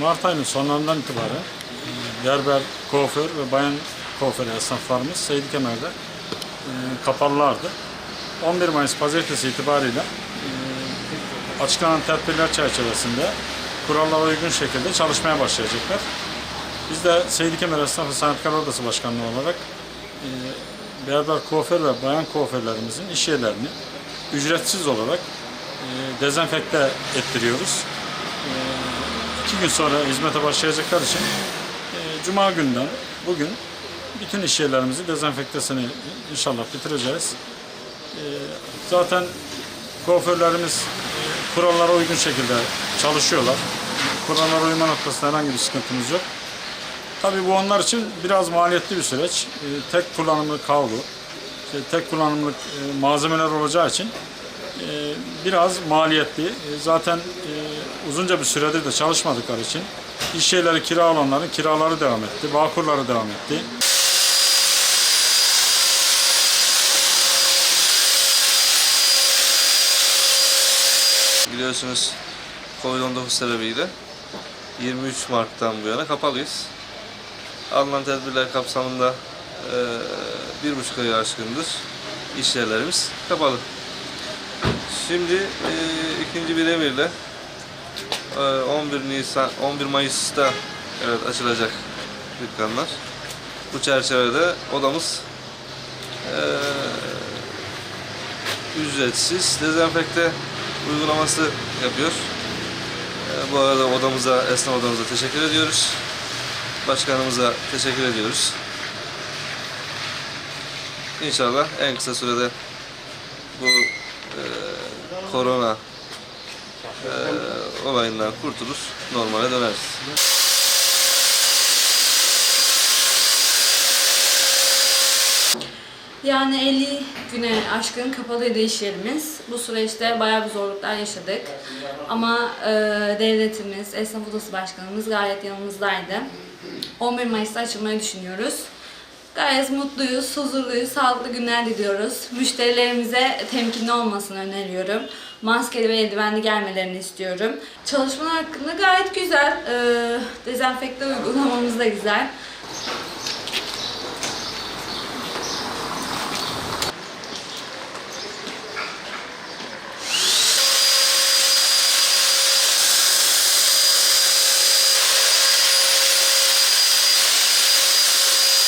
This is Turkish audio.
Mart ayının sonlarından itibaren berber, kuaför ve bayan kuaför esnaflarımız Seydi Kemer'de e, kapalılardı. 11 Mayıs pazartesi itibariyle e, açıklanan tedbirler çerçevesinde kurallara uygun şekilde çalışmaya başlayacaklar. Biz de Seydi Kemer Esnaf ve Sanatkarlar Odası Başkanlığı olarak e, berber, kuaför ve bayan kuaförlerimizin iş yerlerini ücretsiz olarak e, dezenfekte ettiriyoruz. İki gün sonra hizmete başlayacaklar için e, Cuma günden bugün bütün iş yerlerimizi dezenfektesini inşallah bitireceğiz. E, zaten kuaförlerimiz e, kurallara uygun şekilde çalışıyorlar. Kurallara uyma noktasında herhangi bir sıkıntımız yok. Tabii bu onlar için biraz maliyetli bir süreç. Tek kullanımlık havlu, işte tek kullanımlık malzemeler olacağı için biraz maliyetli. E, zaten e, uzunca bir süredir de çalışmadıkları için iş yerleri kira alanların kiraları devam etti, bağkurları devam etti. Biliyorsunuz Covid-19 sebebiyle 23 Mart'tan bu yana kapalıyız. Alınan tedbirler kapsamında eee, bir buçuk ayı aşkındır iş yerlerimiz kapalı. Şimdi eee, ikinci bir emirle eee, 11 Nisan 11 Mayıs'ta evet açılacak dükkanlar. Bu çerçevede odamız eee, ücretsiz dezenfekte uygulaması yapıyor. Ee, Bu arada odamıza, esnaf odamıza teşekkür ediyoruz. Başkanımıza teşekkür ediyoruz. İnşallah en kısa sürede e, korona e, olayından kurtulur, normale döneriz. Yani 50 güne aşkın kapalıydı iş yerimiz. Bu süreçte bayağı bir zorluklar yaşadık. Ama e, devletimiz, Esnaf Odası Başkanımız gayet yanımızdaydı. 11 Mayıs'ta açılmayı düşünüyoruz. Gayet mutluyuz, huzurluyuz, sağlıklı günler diliyoruz. Müşterilerimize temkinli olmasını öneriyorum. Maskeli ve eldivenli gelmelerini istiyorum. Çalışmalar hakkında gayet güzel. Ee, dezenfekte uygulamamız da güzel.